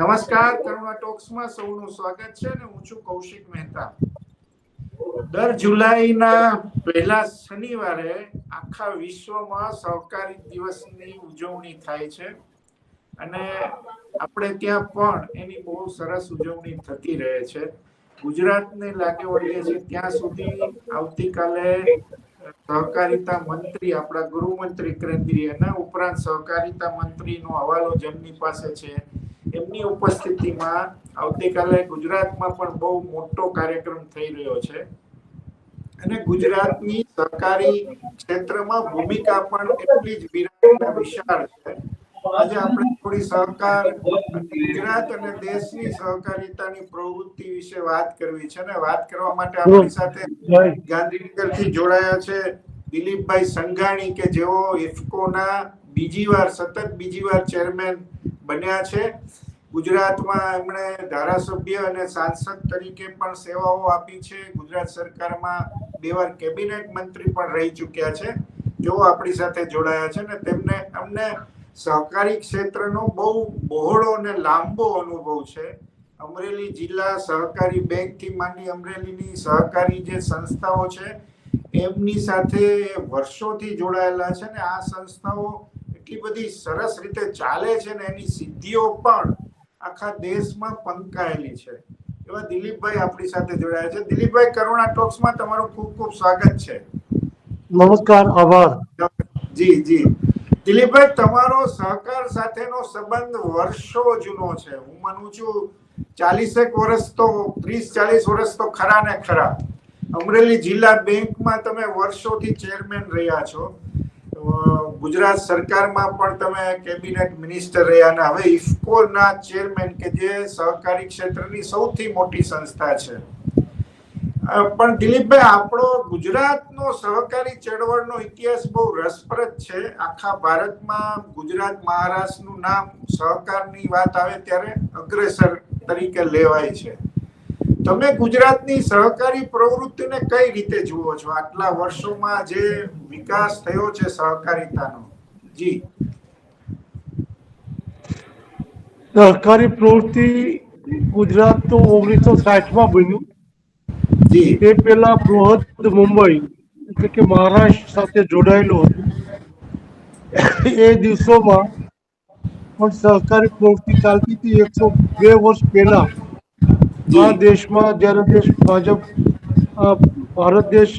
નમસ્કાર કરુણા ટોક્સમાં સૌનું સ્વાગત છે અને હું છું કૌશિક મહેતા. દર જુલાઈના પહેલા શનિવારે આખા વિશ્વમાં સહકારી દિવસની ઉજવણી થાય છે અને આપણે ત્યાં પણ એની બહુ સરસ ઉજવણી થતી રહે છે. ગુજરાતને લાગે વળીએ છે ત્યાં સુધી આવતીકાલે સહકારિતા મંત્રી, આપણા ગૃહમંત્રી કેન્દ્રીય ઉપરાંત સહકારિતા મંત્રીનો હવાલો જેમની પાસે છે એમની ઉપસ્થિતિમાં આવતીકાલે ગુજરાતમાં પણ બહુ મોટો કાર્યક્રમ થઈ રહ્યો છે. અને ગુજરાતની સરકારી ક્ષેત્રમાં ભૂમિકા પણ એટલી જ વિરાટ વિશાળ છે. આજે આપણે થોડી સહકાર ગુજરાત અને દેશની સહકારિતાની પ્રવૃત્તિ વિશે વાત કરવી છે અને વાત કરવા માટે આપણી સાથે ગાંધીનગરથી જોડાયા છે દિલીપભાઈ સંઘાણી કે જેઓ ઇફકોના બીજી વાર, સતત બીજી વાર ચેરમેન બન્યા છે. ગુજરાતમાં એમણે ધારાસભ્ય અને સાંસદ તરીકે પણ સેવાઓ આપી છે. ગુજરાત સરકારમાં બે વાર કેબિનેટ મંત્રી પણ રહી ચૂક્યા છે. જેઓ આપણી સાથે જોડાયા છે ને તેમને અમને સહકારી ક્ષેત્રનો બહુ બહોળો અને લાંબો અનુભવ છે. અમરેલી જિલ્લા સહકારી બેંકથી માંડી અમરેલીની સહકારી જે સંસ્થાઓ છે, એમની સાથે વર્ષોથી જોડાયેલા છે ને આ સંસ્થાઓ એટલી બધી સરસ રીતે ચાલે છે ને એની સિદ્ધિઓ પણ આખા દેશમાં પંકાયેલી છે. એવા દિલીપભાઈ આપણી સાથે જોડાયા છે. દિલીપભાઈ કરુણા ટોક્સમાં તમારું ખૂબ ખૂબ સ્વાગત છે. નમસ્કાર આભાર. જી જી. દિલીપભાઈ તમારો સહકાર સાથેનો સંબંધ વર્ષો જૂનો છે. હું માનું છું ચાલીસેક વર્ષ તો ત્રીસ ચાલીસ વર્ષ તો ખરા ને ખરા. અમરેલી જિલ્લા બેંકમાં તમે વર્ષોથી ચેરમેન રહ્યા છો. ગુજરાત સરકારમાં પણ તમે કેબિનેટ મિનિસ્ટર રહ્યા અને હવે ઇફકોના ચેરમેન કે જે સહકારી ક્ષેત્રની સૌથી મોટી સંસ્થા છે. પણ દિલીપભાઈ, આપણો ગુજરાતનો સહકારી ચળવળનો ઇતિહાસ બહુ રસપ્રદ છે. આખા ભારતમાં ગુજરાત મહારાષ્ટ્રનું નામ સહકારની વાત આવે ત્યારે અગ્રેસર તરીકે લેવાય છે. તમે ગુજરાતની સહકારી પ્રવૃત્તિને કઈ રીતે જુઓ છો? આટલા વર્ષોમાં જે વિકાસ થયો છે સહકારિતાનો. જી. સહકારી પ્રવૃત્તિ ગુજરાત તો ઓગણીસો સાઠમાં બન્યું. એ તે પહેલા બૃહદ મુંબઈ એટલે કે મહારાષ્ટ્ર સાથે જોડાયેલું હતું. એ દિવસોમાં પણ સહકારી પ્રવૃત્તિ ચાલતી હતી એકસો બે વર્ષ પહેલા. આ દેશમાં જ્યારે દેશ ભાજપ ભારત દેશ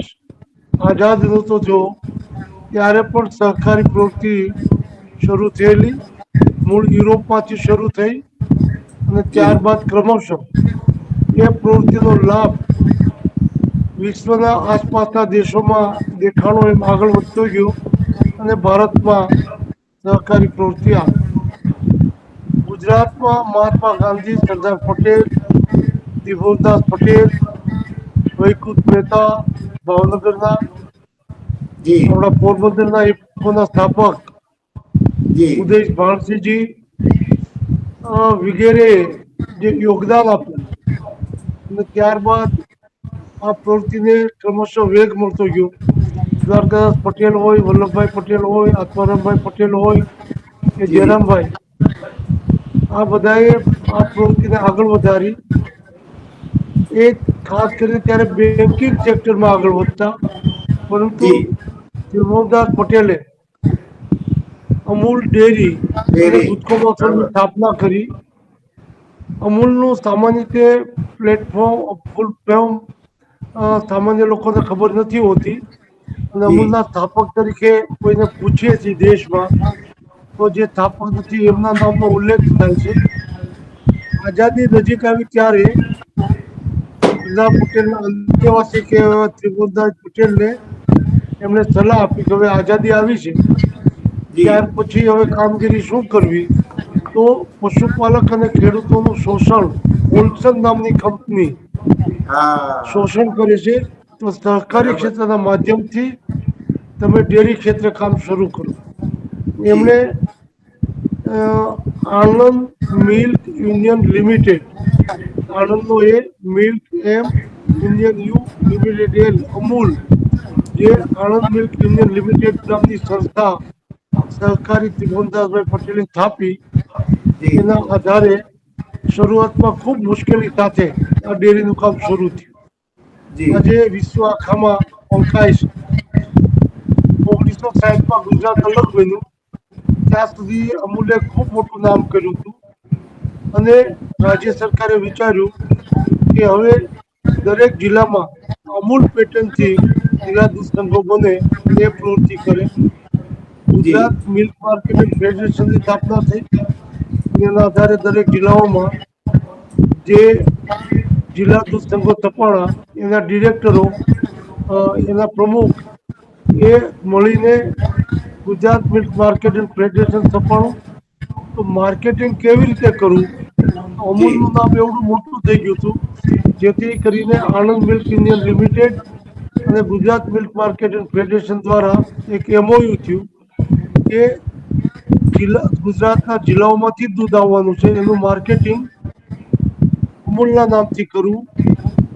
આઝાદ નહોતો થયો, ત્યારે પણ સહકારી પ્રવૃત્તિ શરૂ થયેલી. મૂળ યુરોપમાંથી શરૂ થઈ અને ત્યારબાદ ક્રમશઃ એ પ્રવૃત્તિનો લાભ વિશ્વના આસપાસના દેશોમાં દેખાણો એમ આગળ વધતો ગયો અને ભારતમાં સહકારી પ્રવૃત્તિ આવી. ગુજરાતમાં મહાત્મા ગાંધી, સરદાર પટેલ દિભોદાસ પટેલ વૈકુંઠ મહેતા ભાવનગરના જી. આપણા પોરબંદરના ઇફકોના સ્થાપક જી. ઉદય ભાણસિંહજી વગેરે જે યોગદાન આપ્યું. અને ત્યારબાદ આ પ્રવૃત્તિને ક્રમશઃ વેગ મળતો ગયો. દ્વારકાદાસ પટેલ હોય વલ્લભભાઈ પટેલ હોય આત્મારામભાઈ પટેલ હોય કે જયરામભાઈ. આ બધાએ આ પ્રવૃત્તિને આગળ વધારી. એ ખાસ કરીને ત્યારે બેન્કિંગ સેક્ટરમાં આગળ વધતા. પરંતુ જી. પટેલે અમૂલ ડેરી. દૂધ કોમર્સની સ્થાપના કરી. અમૂલનું સામાન્ય રીતે પ્લેટફોર્મ ફૂલ ફોર્મ સામાન્ય લોકોને ખબર નથી હોતી. અને અમૂલના સ્થાપક તરીકે કોઈને પૂછીએ છીએ દેશમાં તો જે સ્થાપક નથી એમના નામનો ઉલ્લેખ થાય છે. આઝાદી નજીક આવી ત્યારે સરદાર પટેલ આદિવાસી કે ત્રિભુવનદાસ પટેલને એમણે સલાહ આપી કે હવે આઝાદી આવી છે. ત્યાર પછી હવે કામગીરી શું કરવી? તો પશુપાલક અને ખેડૂતોનું શોષણ ઓલ્સન નામની કંપની શોષણ કરે છે. તો સહકારી ક્ષેત્રના માધ્યમથી તમે ડેરી ક્ષેત્રે કામ શરૂ કરો. એમણે Anand milk union limited આણંદનો A milk M union U limited L Amul જે આણંદ મિલ્ક યુનિયન લિમિટેડ નામની સંસ્થા સહકારી ત્રિભુવનદાસભાઈ પટેલે સ્થાપી. એના આધારે શરૂઆતમાં ખૂબ મુશ્કેલી સાથે આ ડેરીનું કામ શરૂ થયું. જી. આજે વિશ્વ આખામાં ઓળખાય છે ઓગણીસો સાહીઠમાં ગુજરાત અલગ બન્યું. ત્યાં સુધી અમૂલે ખૂબ મોટું નામ કર્યું હતું. અને રાજ્ય સરકારે વિચાર્યું કે હવે દરેક જિલ્લામાં અમૂલ પેટર્નથી જિલ્લા દૂધ બને એ પ્રવૃત્તિ કરે. ગુજરાત મિલ્ક માર્કેટિંગ ફેડરેશનની સ્થાપના થઈ. એના આધારે દરેક જિલ્લાઓમાં જે જિલ્લા દૂધ સંઘો તપાણા, એના ડિરેક્ટરો એના પ્રમુખ, એ મળીને ગુજરાત મિલ્ક માર્કેટિંગ ફેડરેશન તપાણું માર્કેટિંગ કેવી રીતે કરવું અમૂલનું નામ એવડું મોટું થઈ ગયું હતું જેથી કરીને આણંદ મિલ્ક ઇન્ડિયન લિમિટેડ અને ગુજરાત મિલ્ક માર્કેટિંગ ફેડરેશન દ્વારા એક એમઓયુ થયું કે જિલ્લા ગુજરાતના જિલ્લાઓમાંથી જ દૂધ આવવાનું છે. એનું માર્કેટિંગ અમૂલના નામથી કરવું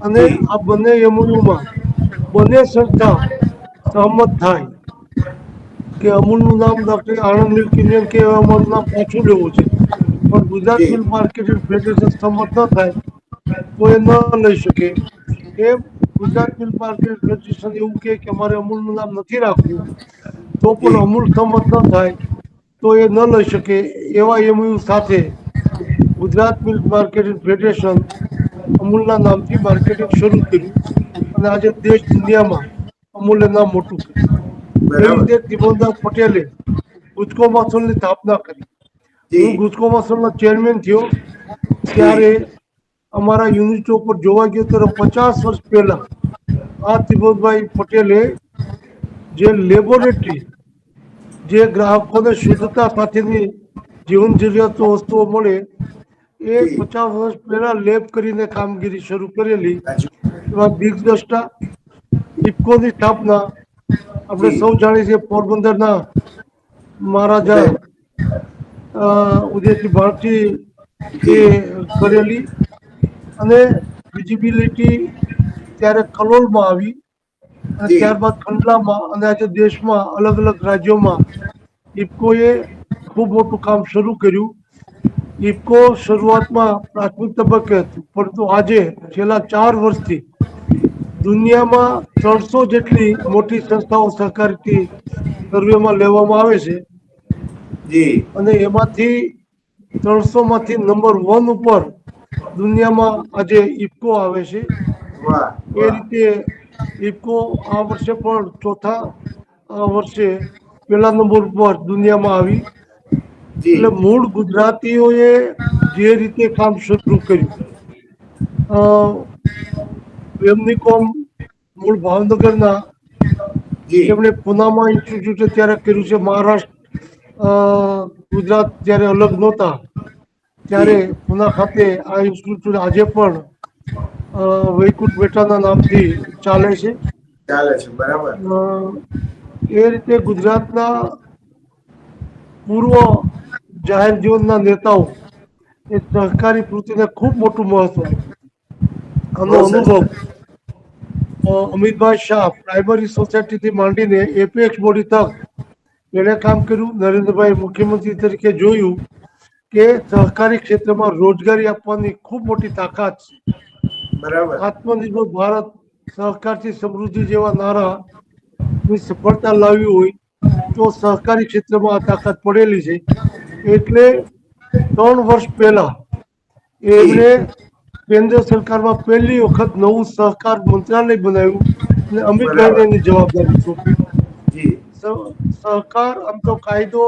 અને આ બંને એમઓયુમાં બંને સંસ્થા સહમત થાય. કે અમૂલનું નામ ડોક્ટર આણંદ મિલ્ક યુનિયન કે અમારું નામ પાછું લેવું છે. પણ ગુજરાત. મિલ્ક માર્કેટિંગ ફેડરેશન સંમત ન થાય તો એ ન લઈ શકે. એ ગુજરાત મિલ્ક માર્કેટ ફેડરેશન એવું કહે કે અમારે અમૂલનું નામ નથી રાખવું તો પણ અમૂલ સંમત ન થાય તો એ ન લઈ શકે. એવા એમયુ સાથે ગુજરાત મિલ્ક માર્કેટિંગ ફેડરેશન અમૂલના નામથી માર્કેટિંગ શરૂ કર્યું અને આજે દેશ દુનિયામાં અમૂલ્ય નામ મોટું કર્યું. રીતે ત્રિભુવનદાસ પટેલે ગુજકો માસોલની સ્થાપના કરી. હું ગુજકો માસોલનો ચેરમેન થયો. ત્યારે અમારા યુનિટો પર જોવા ગયો ત્યારે પચાસ વર્ષ પહેલા આ ત્રિભુવનભાઈ પટેલે જે લેબોરેટરી જે ગ્રાહકોને શુદ્ધતા સાથેની જીવન જરૂરિયાતો વસ્તુઓ મળે એ પચાસ વર્ષ પહેલા લેબ કરીને કામગીરી શરૂ કરેલી. એમાં બિગ દસ્ટા ઇફકોની સ્થાપના આપણે સૌ જાણીએ છીએ પોરબંદરના મહારાજા અ, ઉદયસિંહ ભારતી એ કરેલી અને વિઝિબિલિટી ત્યારે કલોલમાં આવી અને ત્યારબાદ કંડલામાં અને આજે દેશમાં અલગ અલગ રાજ્યોમાં ઇફકોએ ખૂબ મોટું કામ શરૂ કર્યું. ઇફકો શરૂઆતમાં પ્રાથમિક તબક્કે હતું પરંતુ આજે છેલ્લા ચાર વર્ષથી દુનિયામાં ત્રણસો જેટલી મોટી સંસ્થાઓ સહકારી સર્વેમાં લેવામાં આવે છે. જી. અને એમાંથી ત્રણસો માંથી નંબર વન ઉપર દુનિયામાં આજે ઇફકો આવે છે. એ રીતે ઇફકો આ વર્ષે પણ ચોથા આ વર્ષે પહેલા નંબર ઉપર દુનિયામાં આવી. એટલે મૂળ ગુજરાતીઓએ જે રીતે કામ શરૂ કર્યું. એમની કોમ મૂળ ભાવનગરના જી. એમણે પુનામાં ઇન્સ્ટિટ્યૂટ ત્યારે કર્યું છે મહારાષ્ટ્ર ગુજરાત જ્યારે અલગ નહોતા ત્યારે પુના ખાતે આ ઇન્સ્ટિટ્યૂટ આજે પણ વૈકુંઠ બેટાના નામથી ચાલે છે. ચાલે છે બરાબર. એ રીતે ગુજરાતના પૂર્વ જાહેર જીવનના નેતાઓ એ સહકારી વૃત્તિને ખૂબ મોટું મહત્વ. આનો અનુભવ અમિતભાઈ શાહ પ્રાઇમરી સોસાયટીથી માંડીને એપીએક્સ બોડી તક એણે કામ કર્યું. નરેન્દ્રભાઈ મુખ્યમંત્રી તરીકે જોયું કે સહકારી ક્ષેત્રમાં રોજગારી આપવાની ખૂબ મોટી તાકાત છે. બરાબર. આત્મનિર્ભર ભારત સહકારથી સમૃદ્ધિ જેવા નારા ની સફળતા લાવી હોય તો સહકારી ક્ષેત્રમાં આ તાકાત પડેલી છે. એટલે ત્રણ વર્ષ પહેલા એમણે કેન્દ્ર સરકારમાં પહેલી વખત નવું સહકાર મંત્રાલય બનાવ્યું અને અમિતભાઈને એની જવાબદારી સોંપી. સહકાર આમ તો કાયદો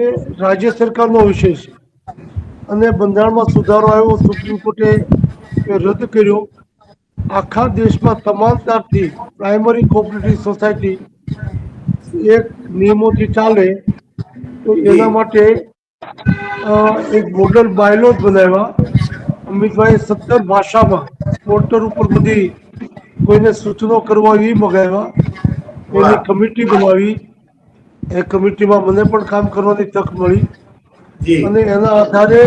એ રાજ્ય સરકારનો વિષય છે. અને બંધારણમાં સુધારો આવ્યો સુપ્રીમ કોર્ટે રદ કર્યો. આખા દેશમાં તમામ સમાનતાથી પ્રાઇમરી કોઓપરેટિવ સોસાયટી એક નિયમોથી ચાલે તો એના માટે એક મોડલ બાયલોજ બનાવ્યા. અમિતભાઈ સત્તર ભાષામાં પોર્ટલ ઉપર બધી કોઈને સૂચનો કરવા એ મગાવ્યા. એની કમિટી બનાવી. એ કમિટીમાં મને પણ કામ કરવાની તક મળી. અને એના આધારે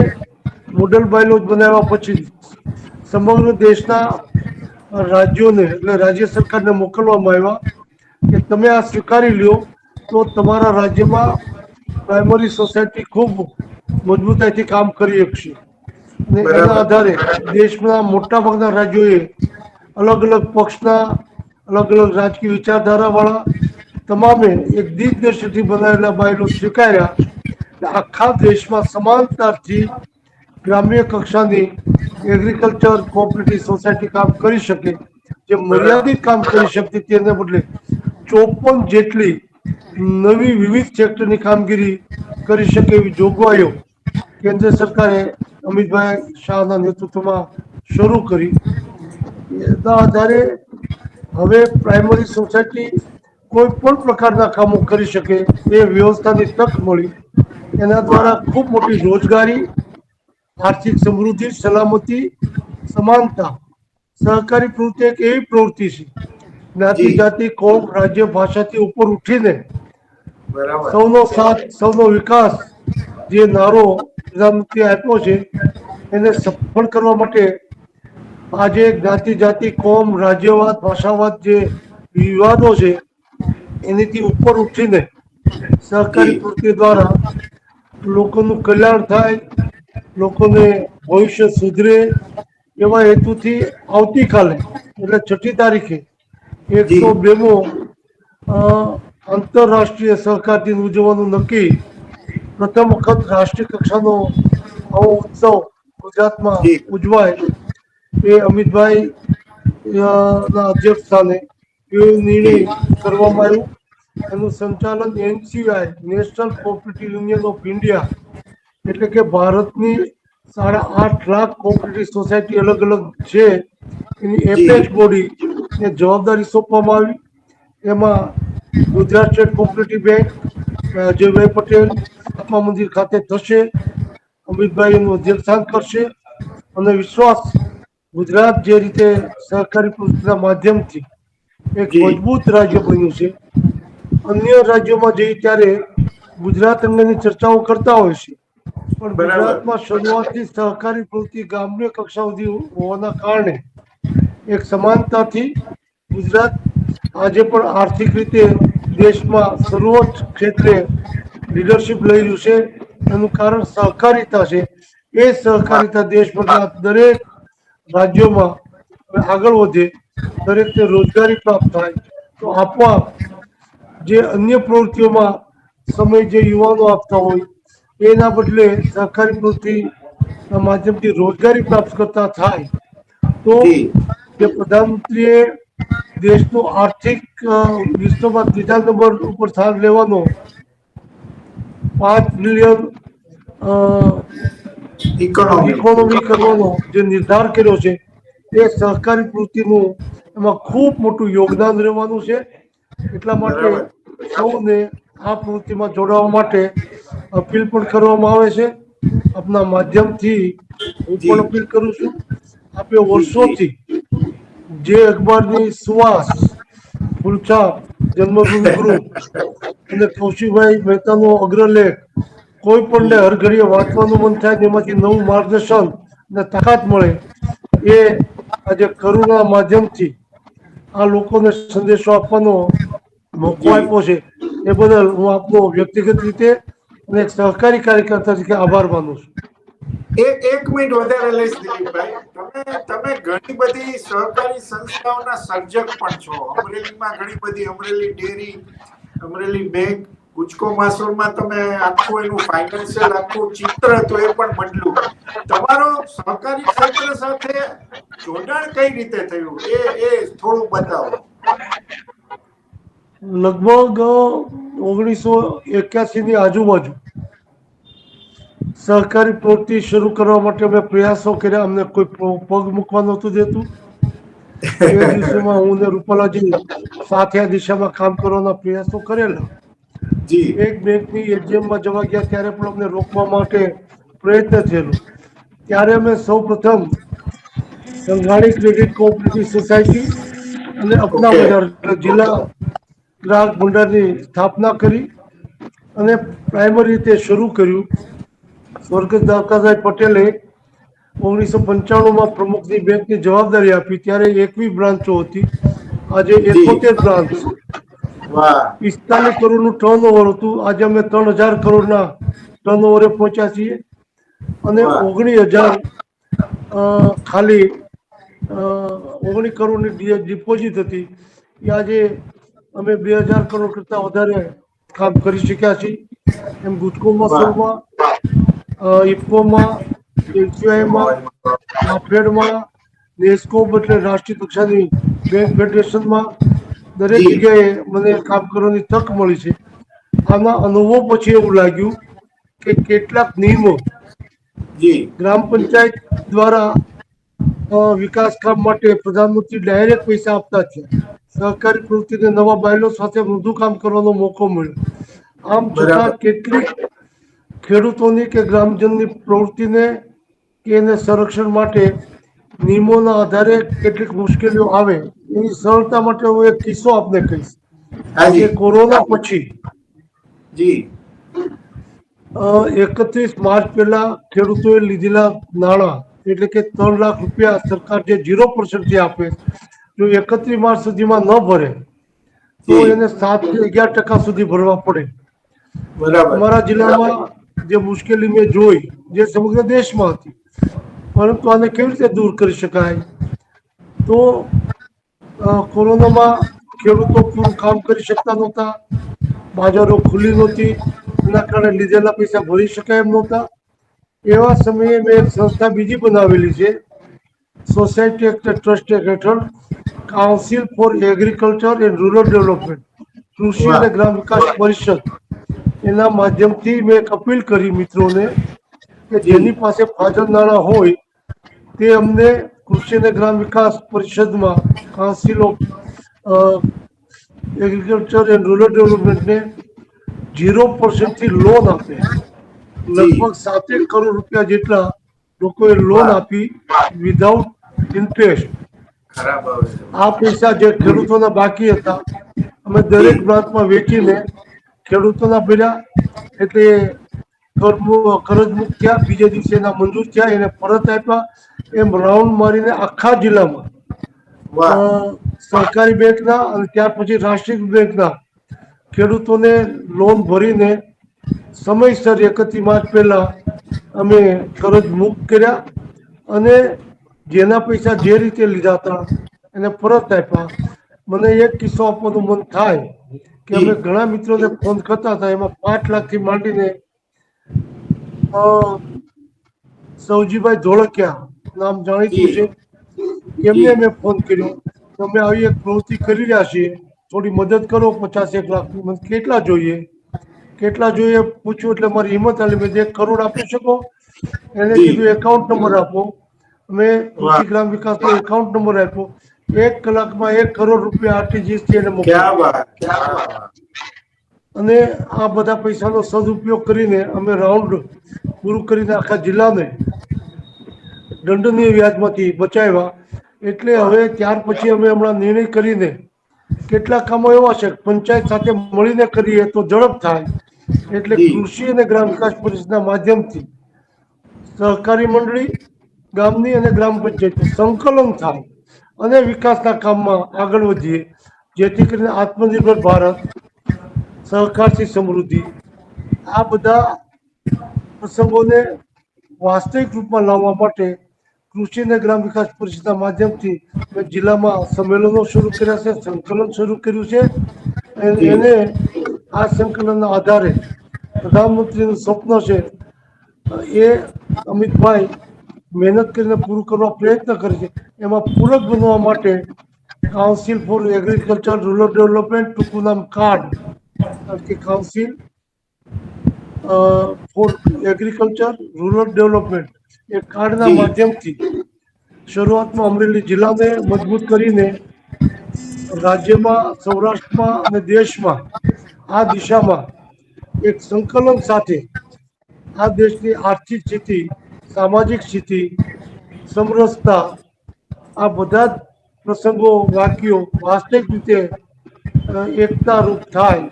મોડલ બાયલોજ બનાવ્યા પછી સમગ્ર દેશના રાજ્યોને એટલે રાજ્ય સરકારને મોકલવામાં આવ્યા કે તમે આ સ્વીકારી લ્યો તો તમારા રાજ્યમાં પ્રાઇમરી સોસાયટી ખૂબ મજબૂતાઈથી કામ કરી શકશે. અને એના આધારે દેશના મોટા ભાગના રાજ્યોએ અલગ અલગ પક્ષના અલગ અલગ રાજકીય વિચારધારા વાળા તમામે એક દિગ્દર્શકથી બનાવેલા બાયલો સ્વીકાર્યા આખા દેશમાં સમાનતાથી ગ્રામ્ય કક્ષાની એગ્રીકલ્ચર કોઓપરેટિવ સોસાયટી કામ કરી શકે જે મર્યાદિત કામ કરી શકતી તેને બદલે ચોપન જેટલી નવી વિવિધ સેક્ટરની કામગીરી કરી શકે એવી જોગવાઈઓ કેન્દ્ર સરકારે અમિતભાઈ શાહના નેતૃત્વમાં શરૂ કરી. એના આધારે હવે પ્રાઇમરી સોસાયટી કોઈ પણ પ્રકારના કામો કરી શકે એ વ્યવસ્થાની તક મળી. એના દ્વારા ખૂબ મોટી રોજગારી આર્થિક સમૃદ્ધિ સલામતી સમાનતા સહકારી પ્રવૃત્તિ એક એવી પ્રવૃત્તિ છે. જ્ઞાતિ જાતિ કોમ રાજ્ય ભાષાથી ઉપર ઉઠીને સૌનો સાથ સૌનો વિકાસ જે નારો પ્રધાનમંત્રી આપ્યો છે એને સફળ કરવા માટે આજે જ્ઞાતિ જાતિ કોમ રાજ્યવાદ ભાષાવાદ જે વિવાદો છે એનીથી ઉપર ઉઠીને સહકારી. પ્રવૃત્તિ દ્વારા લોકોનું કલ્યાણ થાય લોકોને ભવિષ્ય સુધરે એવા હેતુથી આવતીકાલે એટલે છઠ્ઠી તારીખે એકસો બેમો આંતરરાષ્ટ્રીય સહકાર દિન ઉજવવાનું નક્કી પ્રથમ વખત રાષ્ટ્રીય કક્ષાનો આવો ઉત્સવ ગુજરાતમાં ઉજવાય એ અમિતભાઈ ના અધ્યક્ષ સ્થાને એવો નિર્ણય કરવામાં આવ્યો એનું સંચાલન NCI national cooperative union of India એટલે કે ભારતની સાડા આઠ લાખ કોઓપરેટિવ સોસાયટી અલગ અલગ છે. એની એપેચ બોડી ને જવાબદારી સોંપવામાં આવી. એમાં Gujarat state cooperative bank Ajaybhai Patel Atma Mandir ખાતે થશે. અમિતભાઈ એનું અધ્યક્ષસ્થાન કરશે. અને વિશ્વાસ ગુજરાત જે રીતે સહકારી પ્રવૃત્તિના માધ્યમથી એક મજબૂત રાજ્ય બન્યું છે. અન્ય રાજ્યોમાં જઈ ત્યારે ગુજરાત અંગેની ચર્ચાઓ કરતા હોય છે. પણ ગુજરાતમાં શરૂઆતથી સહકારી પ્રવૃત્તિ ગ્રામ્ય કક્ષા સુધી હોવાના કારણે એક સમાનતાથી ગુજરાત આજે પણ આર્થિક રીતે દેશમાં સર્વોચ્ચ ક્ષેત્રે લીડરશિપ લઈ રહ્યું છે. એનું કારણ સહકારિતા છે. એ સહકારિતા દેશભરના દરેક રાજ્યોમાં આગળ વધે દરેકને રોજગારી પ્રાપ્ત થાય તો આપવા જે અન્ય પ્રવૃત્તિઓમાં સમય જે યુવાનો આપતા હોય એના બદલે સહકારી પ્રવૃત્તિના માધ્યમથી રોજગારી પ્રાપ્ત કરતા થાય તો જે. પ્રધાનમંત્રીએ દેશનું આર્થિક વિશ્વમાં ત્રીજા નંબર ઉપર સ્થાન લેવાનો પાંચ બિલિયન ઇકોનોમી કરવાનો જે નિર્ધાર કર્યો છે એ સહકારી કૃતિનું એમાં ખૂબ મોટું યોગદાન રહેવાનું છે એટલા માટે. સૌને આ પ્રવૃત્તિમાં જોડાવા માટે અપીલ પણ કરવામાં આવે છે આપના માધ્યમથી હું. પણ અપીલ કરું છું આપણે વર્ષોથી જે અખબારની સુવાસ ફૂલછાપ જન્મભૂમિ ગ્રુપ અને કૌશિકભાઈ મહેતાનો અગ્રલેખ. કોઈ પણ ને હરઘડીએ વાંચવાનું મન થાય તેમાંથી એમાંથી નવું માર્ગદર્શન અને તાકાત મળે એ આજે કરુણા માધ્યમથી આ લોકોને સંદેશો આપવાનો મોકો આપ્યો છે. એ બદલ હું આપનો વ્યક્તિગત રીતે અને એક સહકારી કાર્યકર્તા તરીકે આભાર માનું છું. એક મિનિટ વધારે લઈશ દિલીપભાઈ તમે તમે ઘણી બધી સહકારી સંસ્થાઓના સર્જક પણ છો. અમરેલીમાં ઘણી બધી અમરેલી ડેરી, અમરેલી બેંક, ગુજકો માસોરમાં તમે આખું એનું ફાઇનાન્શિયલ આખું ચિત્ર હતું એ પણ બદલું તમારો સહકારી ક્ષેત્ર સાથે જોડાણ કઈ રીતે થયું? એ એ થોડું બતાવો. લગભગ ઓગણીસો એક્યાસી ની આજુબાજુ. સહકારી પ્રવૃત્તિ શરૂ કરવા માટે અમે પ્રયાસો કર્યા. અમને કોઈ પગ મૂકવા નહોતું દેતું. એ દિવસોમાં હું ને રૂપાલાજી સાથે આ દિશામાં કામ કરવાના પ્રયાસો કરેલા. જી. એક બેંકની એટીએમમાં જવા ગયા ત્યારે પણ અમને રોકવા માટે પ્રયત્ન થયેલો. ત્યારે અમે સૌ પ્રથમ સંઘાણી ક્રેડિટ કોઓપરેટિવ સોસાયટી અને અપના બજાર જિલ્લા ગ્રાહક ભંડારની સ્થાપના કરી અને પ્રાઇમરી રીતે શરૂ કર્યું. સ્વર્ગસ્થ દાકાભાઈ પટેલે ઓગણીસો પંચાણુંમાં પ્રમુખની બેંકની જવાબદારી આપી. ત્યારે એકવી બ્રાન્ચો હતી. આજે એકોતેર બ્રાન્ચ પિસ્તાલીસ કરોડનું ટર્ન ઓવર હતું. આજે અમે ત્રણ હજાર કરોડના ટર્ન ઓવરે પહોંચ્યા છીએ. અને ઓગણીસ હજાર અ, ખાલી ઓગણીસ કરોડની ડિપોઝિટ હતી. એ આજે અમે બે હજાર કરોડ કરતા વધારે કામ કરી શક્યા છીએ. એમ ગુજકોમાં અ, ઇફકોમાં એલસીઆઈમાં નાફેડમાં નેસ્કોપ એટલે રાષ્ટ્રીય કક્ષાની બેંક ફેડરેશનમાં દરેક જગ્યાએ મને કામ કરવાની તક મળી છે. આના અનુભવ પછી એવું લાગ્યું કે કેટલાક નિયમો જી. ગ્રામ પંચાયત દ્વારા વિકાસ કામ માટે પ્રધાનમંત્રી ડાયરેક્ટ પૈસા આપતા છે. સહકારી પ્રવૃત્તિને નવા બાયલો સાથે વધુ કામ કરવાનો મોકો મળ્યો. આમ છતાં કેટલીક ખેડૂતોની કે ગ્રામજનની પ્રવૃત્તિને કે એને સંરક્ષણ માટે નિયમોના આધારે કેટલીક મુશ્કેલીઓ આવે એની સરળતા માટે હું એક કિસ્સો આપને કહીશ. કે કોરોના પછી જી. એકત્રીસ માર્ચ પહેલા ખેડૂતોએ લીધેલા નાણાં એટલે કે ત્રણ લાખ રૂપિયા સરકાર જે ઝીરો પર્સન્ટથી આપે જો એકત્રીસ માર્ચ સુધીમાં ન ભરે તો એને સાતથી અગિયાર ટકા સુધી ભરવા પડે. બરાબર. અમારા જિલ્લામાં જે મુશ્કેલી મેં જોઈ જે સમગ્ર દેશમાં હતી પરંતુ આને કેવી રીતે દૂર કરી શકાય? તો કોરોનામાં ખેડૂતો પૂરું કામ કરી શકતા નહોતા બાજારો ખુલ્લી નહોતી એના કારણે લીધેલા પૈસા ભરી શકાય એમ નહોતા. એવા સમયે મેં એક સંસ્થા બીજી બનાવેલી છે સોસાયટી એક્ટ ટ્રસ્ટ એક્ટ હેઠળ council for agriculture and rural development કૃષિ અને ગ્રામ વિકાસ પરિષદ. એના માધ્યમથી મેં એક અપીલ કરી મિત્રોને કે જેની પાસે ફાજલ નાણાં હોય તે અમને કૃષિ અને ગ્રામ વિકાસ પરિષદમાં council of agriculture and rural ડેવલપમેન્ટને zero પર્સન્ટથી લોન આપે. લગભગ સાતેક કરોડ રૂપિયા જેટલા લોકોએ લોન આપી વિધાઉટ ઇન્ટરેસ્ટ આ પૈસા જે ખેડૂતોના બાકી હતા અમે દરેક બ્રાન્ચમાં વેચીને ખેડૂતોના ભર્યા એટલે કર્જ- મુક્ત થયા બીજે દિવસે એના મંજૂર થયા એને પરત આપ્યા એમ રાઉન્ડ મારીને આખા જિલ્લામાં. સરકારી બેંકના અને ત્યાર પછી રાષ્ટ્રીય બેંકના ખેડૂતોને લોન ભરીને સમયસર એકત્રીસ માર્ચ પહેલા અમે કરજ મુક્ત કર્યા અને જેના પૈસા જે રીતે લીધા હતા એને પરત આપ્યા. મને એક કિસ્સો આપવાનું મન થાય. કે અમે ઘણા મિત્રોને ફોન કરતા હતા એમાં પાંચ લાખથી માંડીને સૌજીભાઈ ધોળકિયા નામ જાણીતું છે. એમને મેં ફોન કર્યો. કે અમે આવી એક પ્રવૃત્તિ કરી રહ્યા છીએ. થોડી મદદ કરો પચાસ એક લાખની મને કેટલા જોઈએ? કેટલા જોઈએ? પૂછ્યું એટલે મારી હિંમત આલી. મેં એક કરોડ આપી શકો? એને કીધું એકાઉન્ટ નંબર આપો. અમે કૃષિ ગ્રામ વિકાસનો એકાઉન્ટ નંબર આપ્યો. એક કલાકમાં એક કરોડ રૂપિયા આરટીજીએસથી એને મોકલ્યા. અને આ બધા પૈસાનો સદુપયોગ કરીને અમે રાઉન્ડ પૂરું કરીને આખા જિલ્લાને દંડનીય વ્યાજમાંથી બચાવ્યા. એટલે હવે ત્યાર પછી અમે હમણાં નિર્ણય કરીને કેટલાક કામો એવા છે પંચાયત સાથે મળીને કરીએ તો ઝડપ થાય. એટલે કૃષિ અને ગ્રામ વિકાસ પરિષદના માધ્યમથી સહકારી મંડળી ગામની અને ગ્રામ પંચાયત સંકલન થાય. અને વિકાસના કામમાં આગળ વધીએ જેથી કરીને આત્મનિર્ભર ભારત સહકારથી સમૃદ્ધિ, આ બધા પ્રસંગોને વાસ્તવિક રૂપમાં લાવવા માટે કૃષિ અને ગ્રામ વિકાસ પરિષદના માધ્યમથી જિલ્લામાં સંમેલનો શરૂ કર્યા છે, સંકલન શરૂ કર્યું છે. એને આ સંકલનના આધારે પ્રધાનમંત્રીનું સ્વપ્ન છે એ અમિતભાઈ મહેનત કરીને પૂરું કરવા પ્રયત્ન કરે છે. એમાં પૂરક બનવા માટે council for agriculture rural development ટૂંકું નામ કાર્ડ કે council for agriculture rural development એ કાર્ડના માધ્યમથી શરૂઆતમાં અમરેલી જિલ્લાને મજબૂત કરીને રાજ્યમાં, સૌરાષ્ટ્રમાં અને દેશમાં આ દિશામાં એક સંકલન સાથે આ દેશની આર્થિક સ્થિતિ સામાજિક સ્થિતિ સમરસતા આ બધા જ પ્રસંગો વાક્યો વાસ્તવિક રીતે એકતારૂપ એકતા રૂપ થાય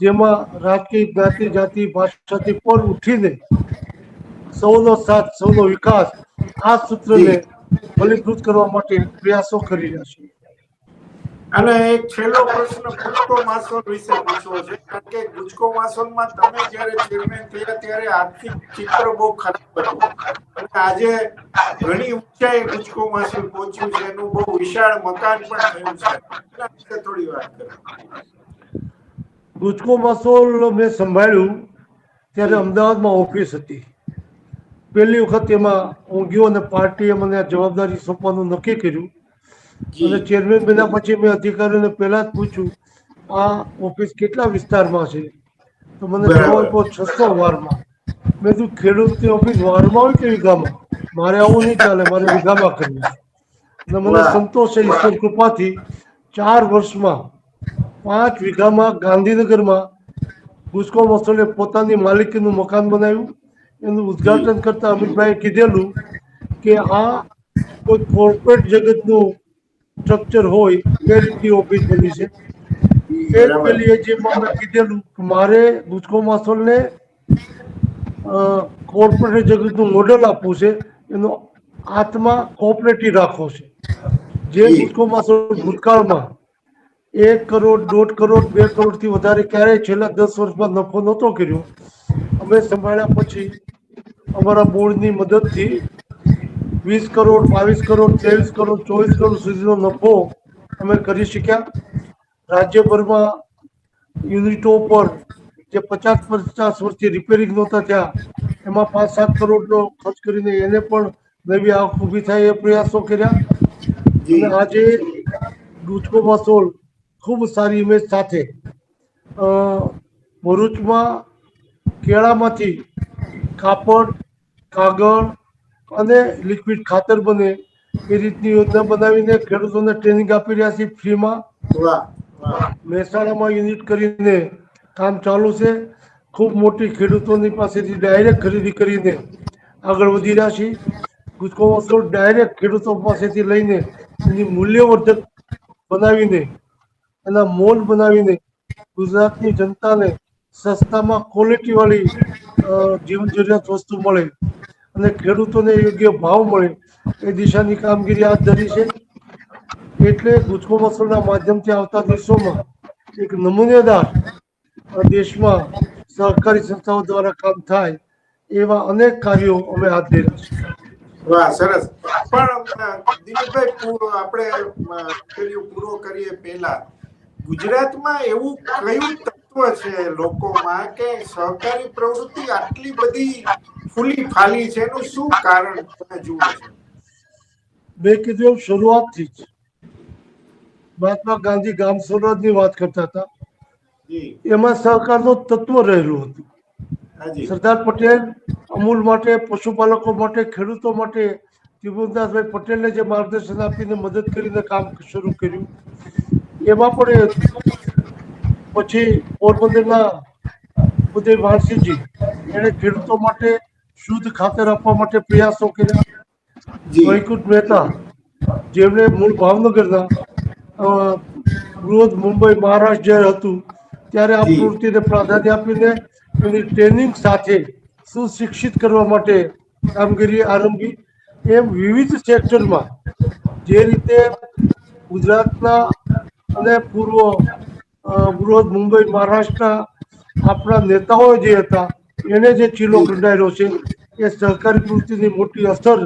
જેમાં રાજકીય જ્ઞાતિ જાતિ ભાષાથી પર ઉઠીને સૌનો સાથ સૌનો વિકાસ આ સૂત્રને ફલીકૃત કરવા માટે પ્રયાસો કરી રહ્યા છીએ. અને એક છેલ્લો પ્રશ્ન ગુજકો માસોલ વિશે પૂછવો છે. કારણ કે ગુજકો માસોલમાં તમે જ્યારે ચેરમેન થયા ત્યારે આર્થિક ચિત્ર બહુ ખરાબ હતું. અને આજે ઘણી ઊંચાઈ ગુજકો માસોલ પહોંચ્યું છે. એનું બહુ વિશાળ મકાન પણ થયું છે. એના વિશે થોડી વાત કરો. ગુજકો માસોલ મેં સંભાળ્યું ત્યારે અમદાવાદમાં ઓફિસ હતી. પહેલી વખત એમાં ગયો અને પાર્ટીએ મને જવાબદારી સોંપવાનું નક્કી કર્યું. અને ચેરમેન બન્યા પછી મેં અધિકારીઓને પહેલા જ પૂછ્યું આ ઓફિસ કેટલા વિસ્તારમાં છે? તો મને. જવાબ આપ્યો છસો વારમાં. મેં કીધું ખેડૂતની ઓફિસ વારમાં હોય કે વીઘામાં? મારે આવું નહીં ચાલે મારે વીઘામાં કરવું. અને મને સંતોષ છે ઈશ્વર કૃપાથી ચાર વર્ષમાં પાંચ વીઘામાં ગાંધીનગરમાં ગુસ્કો મસોલે પોતાની માલિકીનું મકાન બનાવ્યું. એનું ઉદ્ઘાટન કરતા અમિતભાઈએ કીધેલું કે આ કોઈ કોર્પોરેટ જગતનું સ્ટ્રક્ચર હોય એ રીતની ઓફિસ બની છે. એ પેલી જે મેં કીધેલું મારે ગુજકો માસોલને કોર્પોરેટ જગતનું મોડલ આપવું છે એનો આત્મા કોઓપરેટિવ રાખવો છે. જે. ગુજકો માસોલ ભૂતકાળમાં એક કરોડ દોઢ કરોડ બે કરોડથી વધારે ક્યારેય છેલ્લા દસ વર્ષમાં નફો નહોતો કર્યો. અમે સંભાળ્યા પછી અમારા બોર્ડની મદદથી વીસ કરોડ બાવીસ કરોડ ત્રેવીસ કરોડ ચોવીસ કરોડ સુધીનો નફો અમે કરી શક્યા. રાજ્યભરમાં યુનિટો પર જે પચાસ પચાસ વર્ષથી રિપેરિંગ નહોતા થયા એમાં પાંચ સાત કરોડનો ખર્ચ કરીને એને પણ નવી આવક ઊભી થાય એ પ્રયાસો કર્યા. અને આજે દૂધકો માસોલ ખૂબ સારી ઇમેજ સાથે ભરૂચમાં કેળામાંથી કાપડ કાગળ અને લિક્વિડ ખાતર બને. એ રીતની યોજના બનાવીને ખેડૂતોને ટ્રેનિંગ આપી રહ્યા છીએ ફ્રીમાં. મહેસાણામાં યુનિટ કરીને કામ ચાલુ છે. ખૂબ મોટી ખેડૂતોની પાસેથી ડાયરેક્ટ ખરીદી કરીને આગળ વધી રહ્યા છીએ. ગુજકો વસ્તુ ડાયરેક્ટ ખેડૂતો પાસેથી લઈને એની મૂલ્યવર્ધક બનાવીને એના મોલ બનાવીને ગુજરાતની જનતાને સસ્તામાં ક્વોલિટીવાળી જીવન જરૂરિયાત વસ્તુ મળે. અને ખેડૂતોને યોગ્ય ભાવ મળે એ દિશાની કામગીરી હાથ ધરી છે. એટલે ગુજકો મસલના માધ્યમથી આવતા દિવસોમાં એક નમૂનેદાર દેશમાં સહકારી સંસ્થાઓ દ્વારા કામ થાય એવા અનેક કાર્યો અમે હાથ ધર્યા છે. વાહ, સરસ. પણ દિલીપભાઈ આપણે પૂરો કરીએ પહેલા. ગુજરાતમાં એવું કયું તત્વ છે લોકોમાં કે સહકારી પ્રવૃત્તિ આટલી બધી ફૂલી ફાલી છે એનું શું કારણ તમે જુઓ છો? મેં કીધું શરૂઆતથી જ. મહાત્મા ગાંધી ગામ સ્વરાજની વાત કરતા હતા. એમાં સહકારનું તત્વ રહેલું હતું. સરદાર પટેલ અમૂલ માટે પશુપાલકો માટે ખેડૂતો માટે ત્રિભુવનદાસભાઈ પટેલને જે માર્ગદર્શન આપીને મદદ કરીને કામ શરૂ કર્યું. એમાં પણ પછી પોરબંદરના ઉદય વાણસિંહજી એણે ખેડૂતો માટે શુદ્ધ ખાતર આપવા માટે પ્રયાસો કર્યા. વૈકુંઠ મહેતા જેમણે મૂળ ભાવનગરના બૃહદ મુંબઈ મહારાષ્ટ્ર જ્યારે હતું ત્યારે આ. પ્રવૃત્તિને પ્રાધાન્ય આપીને એની ટ્રેનિંગ સાથે સુશિક્ષિત કરવા માટે કામગીરી આરંભી. એમ વિવિધ સેક્ટરમાં જે રીતે ગુજરાતના અને પૂર્વ બૃહદ મુંબઈ મહારાષ્ટ્રના આપણા નેતાઓ જે હતા એને જે ચીલો કંડાયેલો છે એ સહકારી કૃષિની મોટી અસર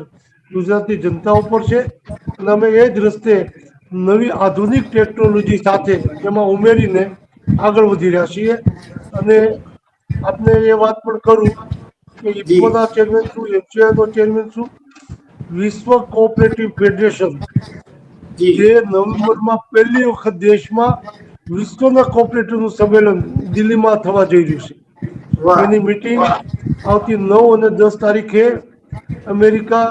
ગુજરાતની જનતા ઉપર છે. અને અમે એ જ રસ્તે નવી આધુનિક ટેકનોલોજી સાથે એમાં ઉમેરીને આગળ વધી રહ્યા છીએ. અને આપને એ વાત પણ કરું કે ઇફકોના ચેરમેન છું એફસીઆઈનો ચેરમેન છું. વિશ્વ કોઓપરેટિવ ફેડરેશન જે. નવેમ્બરમાં પહેલી વખત દેશમાં વિશ્વના કોઓપરેટિવનું સંમેલન દિલ્હીમાં થવા જઈ રહ્યું છે. એની મિટિંગ આવતી નવ અને દસ તારીખે અમેરિકા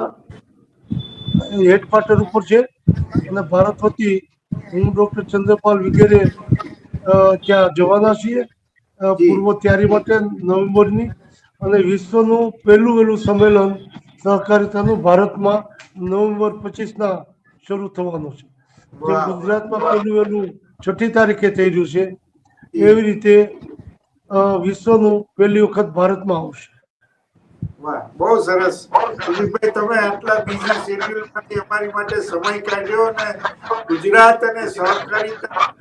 હેડક્વાર્ટર ઉપર છે. અને ભારત વતી હું ડોક્ટર ચંદ્રપાલ વગેરે ત્યાં જવાના છીએ. પૂર્વ તૈયારી માટે નવેમ્બરની અને વિશ્વનું પહેલું વહેલું સંમેલન સહકારિતાનું ભારતમાં નવેમ્બર પચીસના શરૂ થવાનું છે. ગુજરાતમાં પહેલું વહેલું છઠ્ઠી તારીખે થઈ રહ્યું છે. એવી રીતે વિશ્વનું પહેલી વખત ભારતમાં આવશે. બહુ સરસ. દિલીપભાઈ, તમે આટલા બિઝી શેડ્યુલમાંથી અમારી માટે સમય કાઢ્યો ને ગુજરાત અને સહકારિતા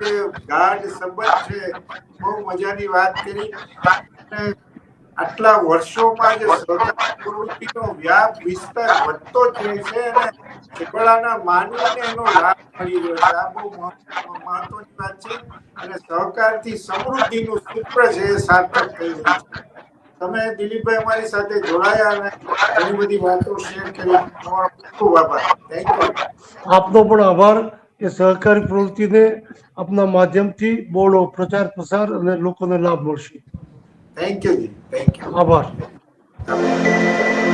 ગાઢ સંબંધ છે. બહુ મજાની વાત કરી. અને આટલા વર્ષોમાં જે પ્રવૃત્તિનો વ્યાપ વિસ્તાર વધતો જ છે અને છેવાડાના માનવીને એનો લાભ મળી રહ્યો છે. આ બહુ મહત્વની વાત છે અને સહકારથી સમૃદ્ધિનું સૂત્ર છે એ સાર્થક થઈ રહ્યું છે. તમે દિલીપભાઈ અમારી સાથે જોડાયા અને ઘણી બધી વાતો શેર કરી. ખૂબ આભાર. થેન્ક યુ આપનો પણ આભાર કે સહકારી પ્રવૃત્તિને આપના માધ્યમથી બોલો પ્રચાર પ્રસાર અને લોકોને લાભ મળશે. Thank you. Thank you. Abar. Tamam.